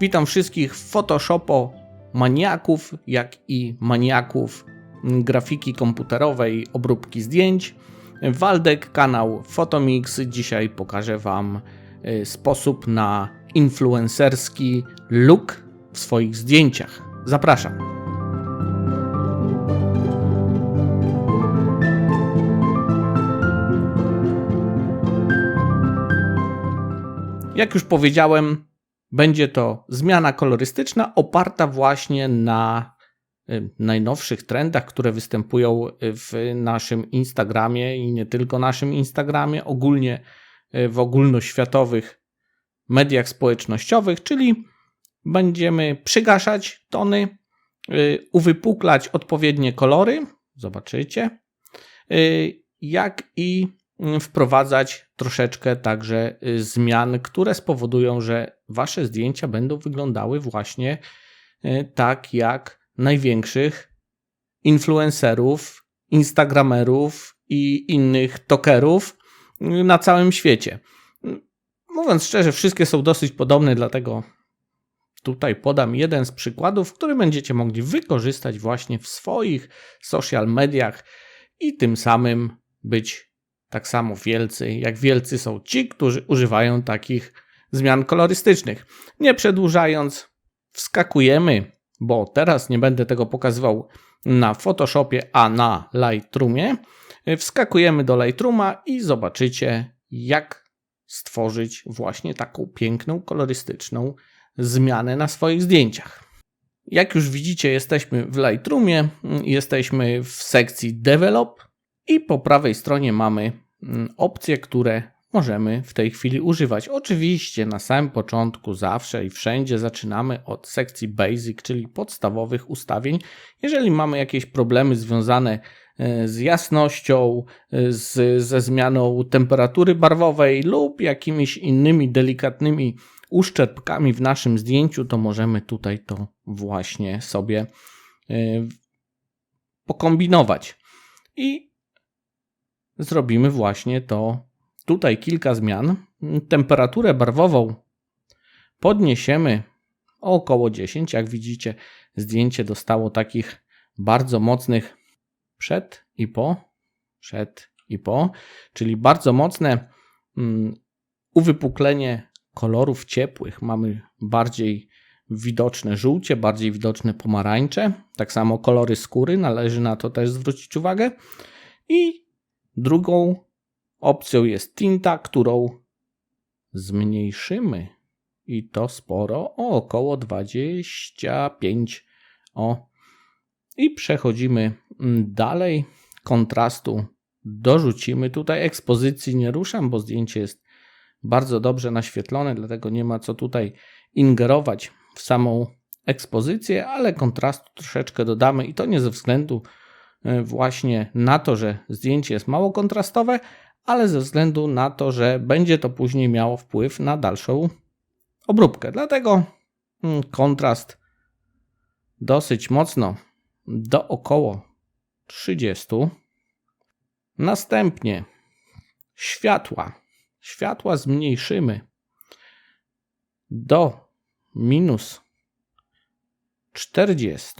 Witam wszystkich Photoshopo maniaków, jak i maniaków grafiki komputerowej, obróbki zdjęć. Waldek, kanał Photomix. Dzisiaj pokażę Wam y, sposób na influencerski look w swoich zdjęciach. Zapraszam. Jak już powiedziałem, będzie to zmiana kolorystyczna oparta właśnie na y, najnowszych trendach, które występują w naszym Instagramie i nie tylko naszym Instagramie, ogólnie y, w ogólnoświatowych mediach społecznościowych, czyli będziemy przygaszać tony, y, uwypuklać odpowiednie kolory, zobaczycie, jak i wprowadzać troszeczkę także y, zmian, które spowodują, że wasze zdjęcia będą wyglądały właśnie y, tak jak największych influencerów, instagramerów i innych tokerów y, na całym świecie. Mówiąc szczerze, wszystkie są dosyć podobne, dlatego tutaj podam jeden z przykładów, który będziecie mogli wykorzystać właśnie w swoich social mediach i tym samym być tak samo wielcy, jak wielcy są ci, którzy używają takich zmian kolorystycznych. Nie przedłużając, wskakujemy, bo teraz nie będę tego pokazywał na Photoshopie, a na Lightroomie. Wskakujemy do Lightrooma i zobaczycie, jak stworzyć właśnie taką piękną, kolorystyczną zmianę na swoich zdjęciach. Jak już widzicie, jesteśmy w Lightroomie, jesteśmy w sekcji Develop i po prawej stronie mamy mm, opcje, które możemy w tej chwili używać. Oczywiście na samym początku zawsze i wszędzie zaczynamy od sekcji Basic, czyli podstawowych ustawień. Jeżeli mamy jakieś problemy związane e, z jasnością, e, z, ze zmianą temperatury barwowej lub jakimiś innymi delikatnymi uszczerbkami w naszym zdjęciu, to możemy tutaj to właśnie sobie e, pokombinować. I zrobimy właśnie to tutaj kilka zmian. Temperaturę barwową podniesiemy o około 10. Jak widzicie, zdjęcie dostało takich bardzo mocnych przed i po, przed i po, czyli bardzo mocne um, uwypuklenie kolorów ciepłych. Mamy bardziej widoczne żółcie, bardziej widoczne pomarańcze. Tak samo kolory skóry, należy na to też zwrócić uwagę. I Drugą opcją jest tinta, którą zmniejszymy i to sporo, o około 25. O. I przechodzimy mm, dalej. Kontrastu dorzucimy. Tutaj ekspozycji nie ruszam, bo zdjęcie jest bardzo dobrze naświetlone, dlatego nie ma co tutaj ingerować w samą ekspozycję, ale kontrastu troszeczkę dodamy i to nie ze względu właśnie na to, że zdjęcie jest mało kontrastowe, ale ze względu na to, że będzie to później miało wpływ na dalszą obróbkę. Dlatego mm, kontrast dosyć mocno do około 30. Następnie światła. Światła zmniejszymy do minus 40.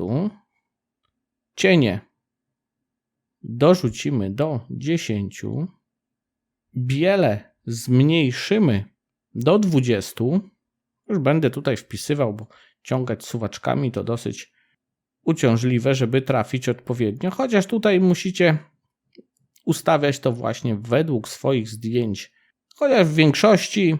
Cienie dorzucimy do 10, biele zmniejszymy do 20. Już będę tutaj wpisywał, bo ciągać suwaczkami to dosyć uciążliwe, żeby trafić odpowiednio, chociaż tutaj musicie ustawiać to właśnie według swoich zdjęć. Chociaż w większości,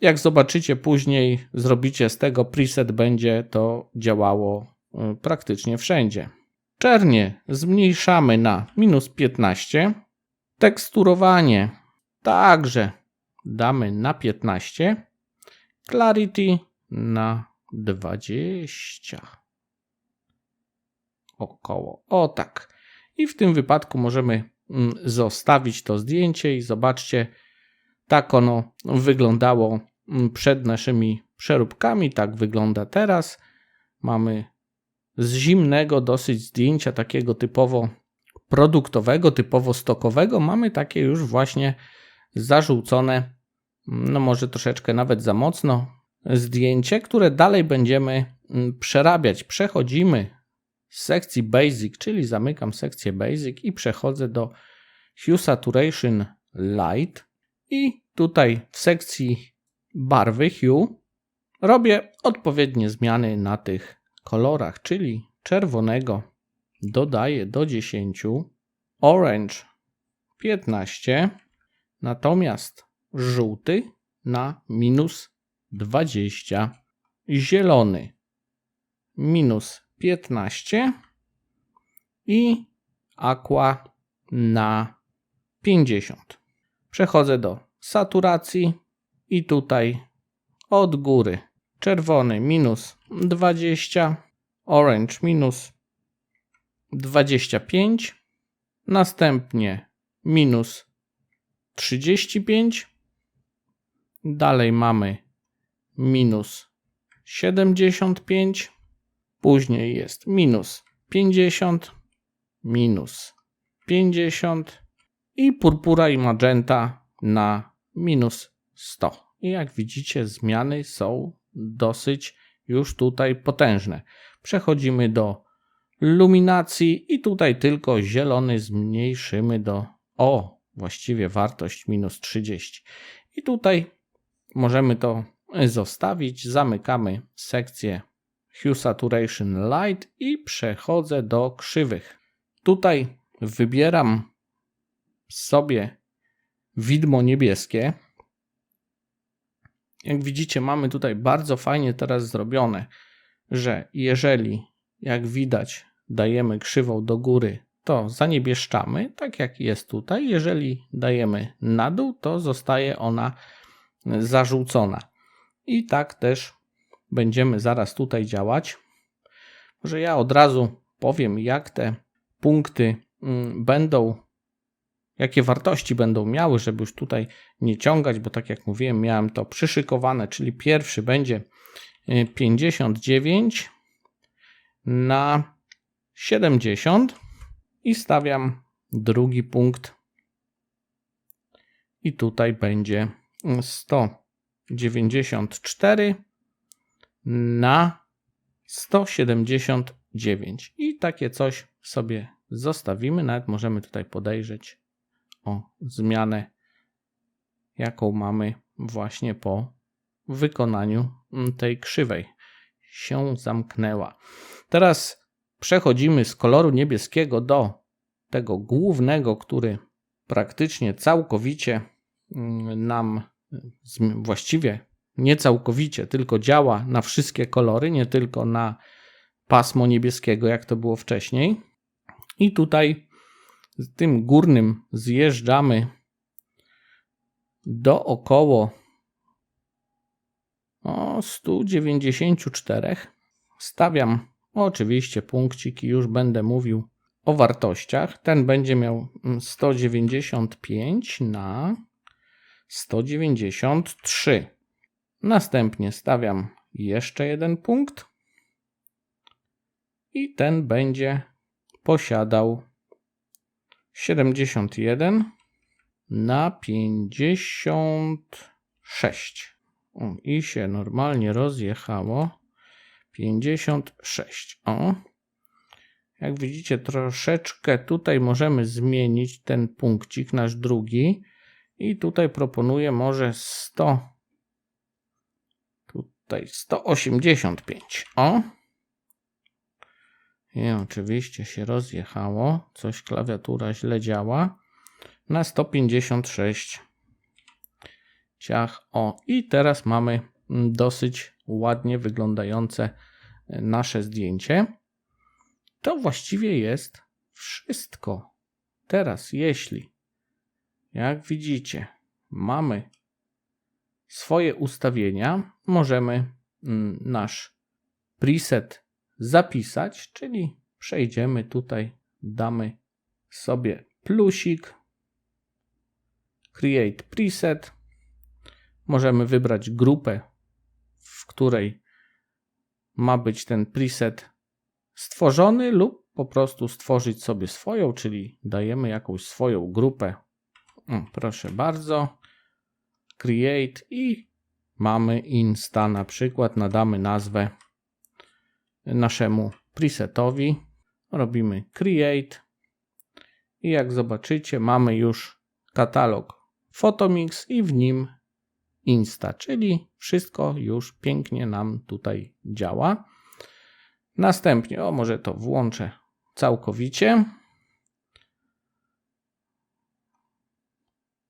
jak zobaczycie później, zrobicie z tego preset, będzie to działało y, praktycznie wszędzie. Czernie zmniejszamy na minus 15. Teksturowanie także damy na 15. Clarity na 20. Około. O tak. I w tym wypadku możemy mm, zostawić to zdjęcie i zobaczcie, tak ono wyglądało mm, przed naszymi przeróbkami. Tak wygląda teraz. Mamy z zimnego dosyć zdjęcia takiego typowo produktowego, typowo stokowego, mamy takie już właśnie zarzucone, no może troszeczkę nawet za mocno, zdjęcie, które dalej będziemy mm, przerabiać. Przechodzimy z sekcji Basic, czyli zamykam sekcję Basic i przechodzę do Hue Saturation Light i tutaj w sekcji barwy Hue robię odpowiednie zmiany na tych kolorach, czyli czerwonego dodaję do 10, orange 15, natomiast żółty na minus 20, zielony minus 15 i aqua na 50. Przechodzę do saturacji i tutaj od góry czerwony minus 20, orange minus 25, następnie minus 35, dalej mamy minus 75, później jest minus 50, minus 50 i purpura i magenta na minus 100. I jak widzicie, zmiany są dosyć już tutaj potężne. Przechodzimy do luminacji i tutaj tylko zielony zmniejszymy do o, właściwie wartość minus 30. I tutaj możemy to zostawić. Zamykamy sekcję Hue Saturation Light i przechodzę do krzywych. Tutaj wybieram sobie widmo niebieskie. Jak widzicie, mamy tutaj bardzo fajnie teraz zrobione, że jeżeli, jak widać, dajemy krzywą do góry, to zaniebieszczamy, tak jak jest tutaj. Jeżeli dajemy na dół, to zostaje ona zarzucona. I tak też będziemy zaraz tutaj działać. Może ja od razu powiem, jak te punkty mm, będą, jakie wartości będą miały, żeby już tutaj nie ciągać, bo tak jak mówiłem, miałem to przyszykowane, czyli pierwszy będzie 59 y, na 70 i stawiam drugi punkt. I tutaj będzie 194 na 179 i takie coś sobie zostawimy, nawet możemy tutaj podejrzeć o zmianę jaką mamy właśnie po wykonaniu tej krzywej się zamknęła. Teraz przechodzimy z koloru niebieskiego do tego głównego, który praktycznie całkowicie mm, nam właściwie nie całkowicie, tylko działa na wszystkie kolory, nie tylko na pasmo niebieskiego, jak to było wcześniej. I tutaj z tym górnym zjeżdżamy do około o 194. Stawiam Oczywiście punkciki już będę mówił o wartościach. Ten będzie miał 195 na 193. Następnie stawiam jeszcze jeden punkt i ten będzie posiadał 71 na 56. O, I się normalnie rozjechało. 56. O. Jak widzicie, troszeczkę tutaj możemy zmienić ten punkcik, nasz drugi. I tutaj proponuję może 100. Tutaj 185. O. I oczywiście się rozjechało. Coś klawiatura źle działa. Na 156. Ciach. O. I teraz mamy dosyć ładnie wyglądające nasze zdjęcie, to właściwie jest wszystko. Teraz, jeśli, jak widzicie, mamy swoje ustawienia, możemy mm, nasz preset zapisać, czyli przejdziemy tutaj, damy sobie plusik, create preset. Możemy wybrać grupę, w której ma być ten preset stworzony lub po prostu stworzyć sobie swoją, czyli dajemy jakąś swoją grupę. proszę bardzo. Create i mamy Insta na przykład, nadamy nazwę naszemu presetowi. Robimy Create. I jak zobaczycie, mamy już katalog Photomix i w nim Insta, czyli wszystko już pięknie nam tutaj działa. Następnie, o może to włączę całkowicie.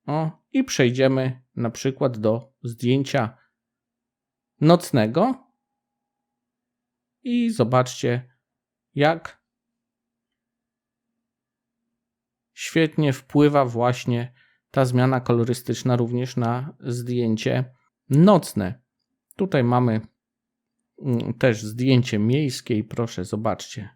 O, i przejdziemy na przykład do zdjęcia nocnego. I zobaczcie, jak świetnie wpływa właśnie ta zmiana kolorystyczna również na zdjęcie nocne. Tutaj mamy mm, też zdjęcie miejskie i proszę zobaczcie.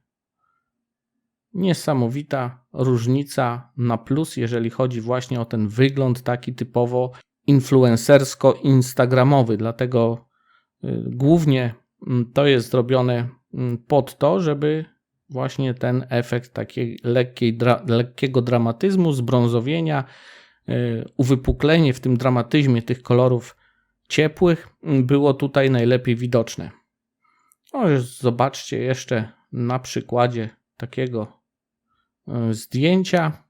Niesamowita różnica na plus, jeżeli chodzi właśnie o ten wygląd taki typowo influencersko-instagramowy. Dlatego y, głównie to jest zrobione mm, pod to, żeby właśnie ten efekt takiej lekkiej, dra lekkiego dramatyzmu, zbrązowienia, yy, uwypuklenie w tym dramatyzmie tych kolorów ciepłych mm, było tutaj najlepiej widoczne. No, zobaczcie jeszcze na przykładzie takiego yy, zdjęcia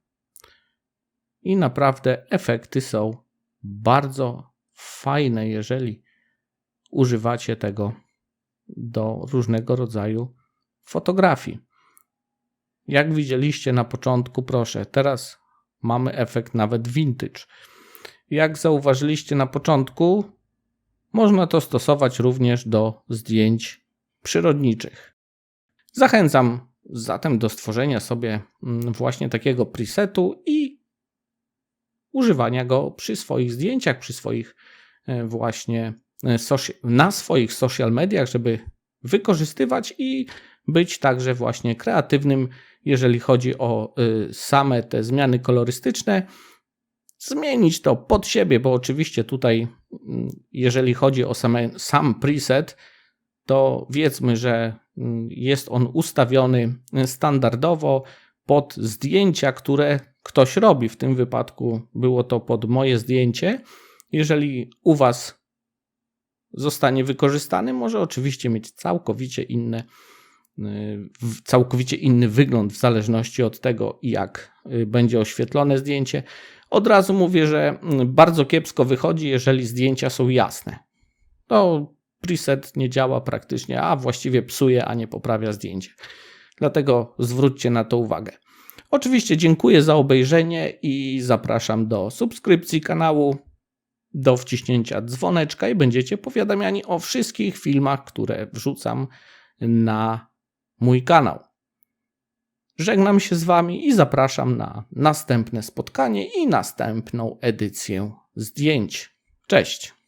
i naprawdę efekty są bardzo fajne, jeżeli używacie tego do różnego rodzaju fotografii. Jak widzieliście na początku, proszę, teraz mamy efekt nawet vintage. Jak zauważyliście na początku, można to stosować również do zdjęć przyrodniczych. Zachęcam zatem do stworzenia sobie mm, właśnie takiego presetu i używania go przy swoich zdjęciach, przy swoich e, właśnie na swoich social mediach, żeby wykorzystywać i być także właśnie kreatywnym, jeżeli chodzi o y, same te zmiany kolorystyczne. Zmienić to pod siebie, bo oczywiście tutaj, mm, jeżeli chodzi o same, sam preset, to wiedzmy, że mm, jest on ustawiony standardowo pod zdjęcia, które ktoś robi. W tym wypadku było to pod moje zdjęcie. Jeżeli u Was zostanie wykorzystany, może oczywiście mieć całkowicie inne całkowicie inny wygląd w zależności od tego, jak y, będzie oświetlone zdjęcie. Od razu mówię, że mm, bardzo kiepsko wychodzi, jeżeli zdjęcia są jasne. To preset nie działa praktycznie, a właściwie psuje, a nie poprawia zdjęcie. Dlatego zwróćcie na to uwagę. Oczywiście dziękuję za obejrzenie i zapraszam do subskrypcji kanału, do wciśnięcia dzwoneczka i będziecie powiadamiani o wszystkich filmach, które wrzucam na mój kanał. Żegnam się z Wami i zapraszam na następne spotkanie i następną edycję zdjęć. Cześć!